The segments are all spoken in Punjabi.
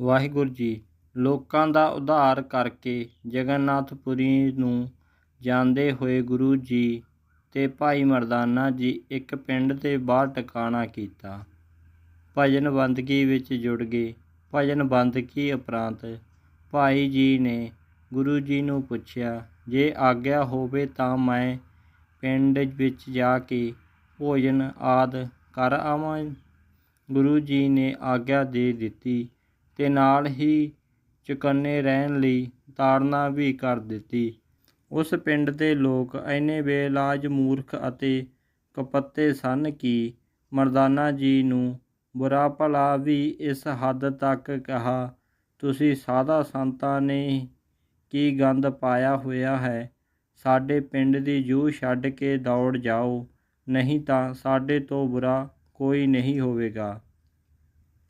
ਵਾਹਿਗੁਰੂ ਜੀ, ਲੋਕਾਂ ਦਾ ਉਧਾਰ ਕਰਕੇ ਜਗਨਨਾਥਪੁਰੀ ਨੂੰ ਜਾਂਦੇ ਹੋਏ ਗੁਰੂ ਜੀ ਤੇ ਭਾਈ ਮਰਦਾਨਾ ਜੀ ਇੱਕ ਪਿੰਡ ਦੇ ਬਾਹਰ ਟਿਕਾਣਾ ਕੀਤਾ। ਭਜਨ ਬੰਦਗੀ ਵਿੱਚ ਜੁੜ ਗਏ। ਭਜਨ ਬੰਦਗੀ ਉਪਰੰਤ ਭਾਈ ਜੀ ਨੇ ਗੁਰੂ ਜੀ ਨੂੰ ਪੁੱਛਿਆ, ਜੇ ਆਗਿਆ ਹੋਵੇ ਤਾਂ ਮੈਂ ਪਿੰਡ ਵਿੱਚ ਜਾ ਕੇ ਭੋਜਨ ਆਦ ਕਰ ਆਵਾਂ। ਗੁਰੂ ਜੀ ਨੇ ਆਗਿਆ ਦੇ ਦਿੱਤੀ। ਤੇ ਨਾਲ ਹੀ ਚੁਕੰਨੇ ਰਹਿਣ ਲਈ ਤਾੜਨਾ ਵੀ ਕਰ ਦਿੱਤੀ। ਉਸ ਪਿੰਡ ਦੇ ਲੋਕ ਐਨੇ ਬੇਲਾਜ ਮੂਰਖ ਅਤੇ ਕਪੱਤੇ ਸਨ ਕਿ ਮਰਦਾਨਾ ਜੀ ਨੂੰ ਬੁਰਾ ਭਲਾ ਵੀ ਇਸ ਹੱਦ ਤੱਕ ਕਿਹਾ, ਤੁਸੀਂ ਸਾਧਾ ਸੰਤਾਂ ਨੇ ਕੀ ਗੰਦ ਪਾਇਆ ਹੋਇਆ ਹੈ? ਸਾਡੇ ਪਿੰਡ ਦੀ ਜੂਹ ਛੱਡ ਕੇ ਦੌੜ ਜਾਓ, ਨਹੀਂ ਤਾਂ ਸਾਡੇ ਤੋਂ ਬੁਰਾ ਕੋਈ ਨਹੀਂ ਹੋਵੇਗਾ।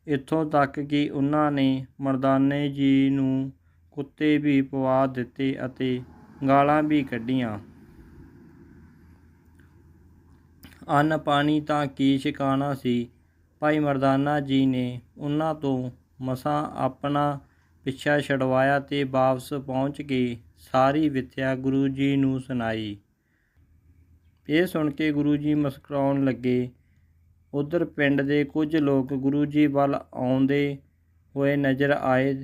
ਇੱਥੋਂ ਤੱਕ ਕਿ ਉਹਨਾਂ ਨੇ ਮਰਦਾਨੇ ਜੀ ਨੂੰ ਕੁੱਤੇ ਵੀ ਪਵਾ ਦਿੱਤੇ ਅਤੇ ਗਾਲਾਂ ਵੀ ਕੱਢੀਆਂ। ਅੰਨ ਪਾਣੀ ਤਾਂ ਕੀ ਛਕਾਣਾ ਸੀ? ਭਾਈ ਮਰਦਾਨਾ ਜੀ ਨੇ ਉਹਨਾਂ ਤੋਂ ਮਸਾਂ ਆਪਣਾ ਪਿੱਛਾ ਛਡਵਾਇਆ ਤੇ ਵਾਪਸ ਪਹੁੰਚ ਕੇ ਸਾਰੀ ਵਿਥਿਆ ਗੁਰੂ ਜੀ ਨੂੰ ਸੁਣਾਈ। ਇਹ ਸੁਣ ਕੇ ਗੁਰੂ ਜੀ ਮੁਸਕਰਾਉਣ ਲੱਗੇ। ਉਧਰ ਪਿੰਡ ਦੇ ਕੁਝ ਲੋਕ ਗੁਰੂ ਜੀ ਵੱਲ ਆਉਂਦੇ ਹੋਏ ਨਜ਼ਰ ਆਏ।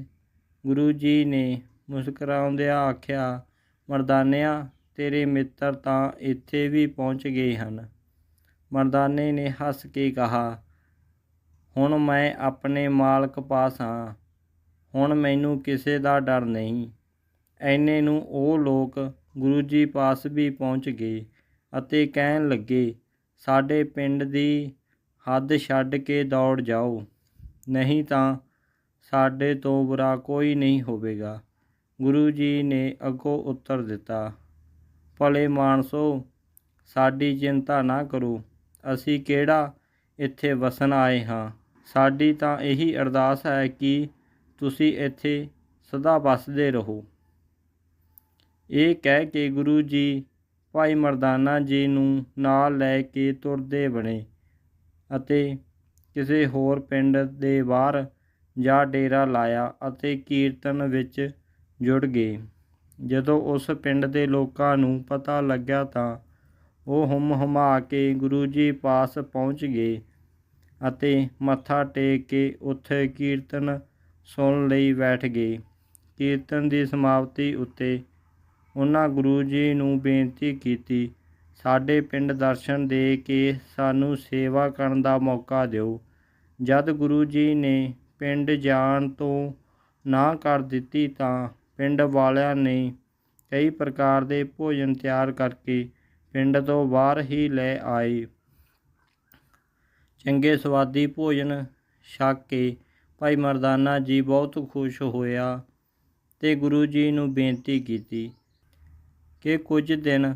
ਗੁਰੂ ਜੀ ਨੇ ਮੁਸਕਰਾਉਂਦਿਆਂ ਆਖਿਆ, ਮਰਦਾਨਿਆਂ, ਤੇਰੇ ਮਿੱਤਰ ਤਾਂ ਇੱਥੇ ਵੀ ਪਹੁੰਚ ਗਏ ਹਨ। ਮਰਦਾਨੇ ਨੇ ਹੱਸ ਕੇ ਕਿਹਾ, ਹੁਣ ਮੈਂ ਆਪਣੇ ਮਾਲਕ ਪਾਸ ਹਾਂ। ਹੁਣ ਮੈਨੂੰ ਕਿਸੇ ਦਾ ਡਰ ਨਹੀਂ। ਐਨੇ ਨੂੰ ਉਹ ਲੋਕ ਗੁਰੂ ਜੀ ਪਾਸ ਵੀ ਪਹੁੰਚ ਗਏ ਅਤੇ ਕਹਿਣ ਲੱਗੇ, ਸਾਡੇ ਪਿੰਡ ਦੀ ਹੱਦ ਛੱਡ ਕੇ ਦੌੜ ਜਾਓ। ਨਹੀਂ ਤਾਂ ਸਾਡੇ ਤੋਂ ਬੁਰਾ ਕੋਈ ਨਹੀਂ ਹੋਵੇਗਾ। ਗੁਰੂ ਜੀ ਨੇ ਅੱਗੋਂ ਉੱਤਰ ਦਿੱਤਾ, ਭਲੇ ਮਾਨਸੋ, ਸਾਡੀ ਚਿੰਤਾ ਨਾ ਕਰੋ। ਅਸੀਂ ਕਿਹੜਾ ਇੱਥੇ ਵਸਣ ਆਏ ਹਾਂ? ਸਾਡੀ ਤਾਂ ਇਹੀ ਅਰਦਾਸ ਹੈ ਕਿ ਤੁਸੀਂ ਇੱਥੇ ਸਦਾ ਵਸਦੇ ਰਹੋ। ਇਹ ਕਹਿ ਕੇ ਗੁਰੂ ਜੀ ਭਾਈ ਮਰਦਾਨਾ ਜੀ ਨੂੰ ਨਾਲ ਲੈ ਕੇ ਤੁਰਦੇ ਬਣੇ। ਅਤੇ ਕਿਸੇ ਹੋਰ ਪਿੰਡ ਦੇ ਬਾਹਰ ਜਾ ਡੇਰਾ ਲਾਇਆ ਅਤੇ ਕੀਰਤਨ ਵਿੱਚ ਜੁੜ ਗਏ। ਜਦੋਂ ਉਸ ਪਿੰਡ ਦੇ ਲੋਕਾਂ ਨੂੰ ਪਤਾ ਲੱਗਿਆ ਤਾਂ ਉਹ ਹਮ ਹਮਾ ਕੇ ਗੁਰੂ ਜੀ ਪਾਸ ਪਹੁੰਚ ਗਏ ਅਤੇ ਮੱਥਾ ਟੇਕ ਕੇ ਉੱਥੇ ਕੀਰਤਨ ਸੁਣ ਲਈ ਬੈਠ ਗਏ। ਕੀਰਤਨ ਦੀ ਸਮਾਪਤੀ ਉੱਤੇ ਉਹਨਾਂ ਗੁਰੂ ਜੀ ਨੂੰ ਬੇਨਤੀ ਕੀਤੀ ਸਾਡੇ ਪਿੰਡ ਦਰਸ਼ਨ ਦੇ ਕੇ ਸਾਨੂੰ ਸੇਵਾ ਕਰਨ ਦਾ ਮੌਕਾ ਦਿਓ। ਜਦ ਗੁਰੂ ਜੀ ਨੇ ਪਿੰਡ ਜਾਣ ਤੋਂ ਨਾ ਕਰ ਦਿੱਤੀ ਤਾਂ ਪਿੰਡ ਵਾਲਿਆਂ ਨੇ ਕਈ ਪ੍ਰਕਾਰ ਦੇ ਭੋਜਨ ਤਿਆਰ ਕਰਕੇ ਪਿੰਡ ਤੋਂ ਬਾਹਰ ਹੀ ਲੈ ਆਏ। ਚੰਗੇ ਸਵਾਦੀ ਭੋਜਨ ਛਕ ਕੇ ਭਾਈ ਮਰਦਾਨਾ ਜੀ ਬਹੁਤ ਖੁਸ਼ ਹੋਇਆ ਤੇ ਗੁਰੂ ਜੀ ਨੂੰ ਬੇਨਤੀ ਕੀਤੀ ਕਿ ਕੁਝ ਦਿਨ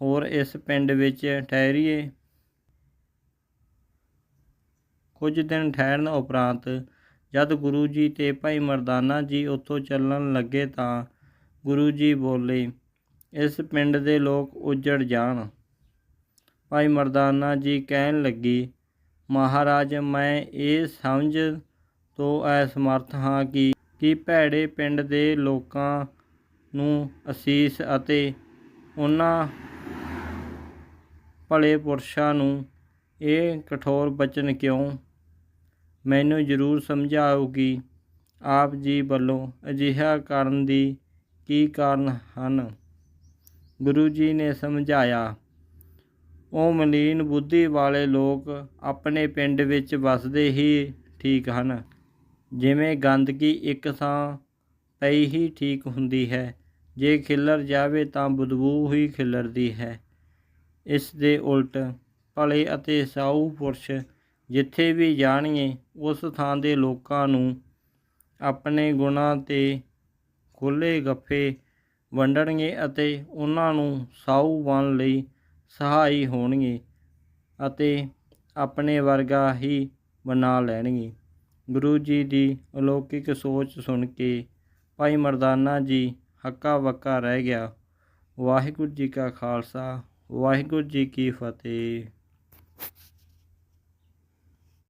ਹੋਰ ਇਸ ਪਿੰਡ ਵਿੱਚ ਠਹਿਰੀਏ। ਕੁਝ ਦਿਨ ਠਹਿਰਨ ਉਪਰੰਤ ਜਦ ਗੁਰੂ ਜੀ ਤੇ ਭਾਈ ਮਰਦਾਨਾ ਜੀ ਉੱਥੋਂ ਚੱਲਣ ਲੱਗੇ ਤਾਂ ਗੁਰੂ ਜੀ ਬੋਲੇ, ਇਸ ਪਿੰਡ ਦੇ ਲੋਕ ਉਜੜ ਜਾਣ। ਭਾਈ ਮਰਦਾਨਾ ਜੀ ਕਹਿਣ ਲੱਗੀ, ਮਹਾਰਾਜ, ਮੈਂ ਇਹ ਸਮਝ ਤੋਂ ਅਸਮਰਥ ਹਾਂ ਕਿ ਕਿ ਭੈੜੇ ਪਿੰਡ ਦੇ ਲੋਕਾਂ ਨੂੰ ਅਸੀਸ ਅਤੇ ਉਹਨਾਂ ਭਲੇ ਪੁਰਸ਼ਾਂ ਨੂੰ ਇਹ ਕਠੋਰ ਬਚਨ ਕਿਉਂ? ਮੈਨੂੰ ਜ਼ਰੂਰ ਸਮਝਾਓ ਕਿ ਆਪ ਜੀ ਵੱਲੋਂ ਅਜਿਹਾ ਕਰਨ ਦੀ ਕੀ ਕਾਰਨ ਹਨ? ਗੁਰੂ ਜੀ ਨੇ ਸਮਝਾਇਆ, ਉਹ ਮਲੀਨ ਬੁੱਧੀ ਵਾਲੇ ਲੋਕ ਆਪਣੇ ਪਿੰਡ ਵਿੱਚ ਵਸਦੇ ਹੀ ਠੀਕ ਹਨ। ਜਿਵੇਂ ਗੰਦਗੀ ਇੱਕ ਥਾਂ ਪਈ ਹੀ ਠੀਕ ਹੁੰਦੀ ਹੈ, ਜੇ ਖਿਲਰ ਜਾਵੇ ਤਾਂ ਬਦਬੂ ਹੀ ਖਿਲਰਦੀ ਹੈ। ਇਸ ਦੇ ਉਲਟ ਭਲੇ ਅਤੇ ਸਾਊ ਪੁਰਸ਼ ਜਿੱਥੇ ਵੀ ਜਾਣਗੇ ਉਸ ਥਾਂ ਦੇ ਲੋਕਾਂ ਨੂੰ ਆਪਣੇ ਗੁਣਾਂ ਤੇ ਖੁੱਲੇ ਗੱਫੇ ਵੰਡਣਗੇ ਅਤੇ ਉਹਨਾਂ ਨੂੰ ਸਾਊ ਬਣ ਲਈ ਸਹਾਈ ਹੋਣਗੇ ਅਤੇ ਆਪਣੇ ਵਰਗਾ ਹੀ ਬਣਾ ਲੈਣਗੇ। ਗੁਰੂ ਜੀ ਦੀ ਅਲੌਕਿਕ ਸੋਚ ਸੁਣ ਕੇ ਭਾਈ ਮਰਦਾਨਾ ਜੀ ਹੱਕਾ ਬੱਕਾ ਰਹਿ ਗਿਆ। ਵਾਹਿਗੁਰੂ ਜੀ ਕਾ ਖਾਲਸਾ। ਵਾਹਿਗੁਰੂ ਜੀ ਕੀ ਫਤਿਹ।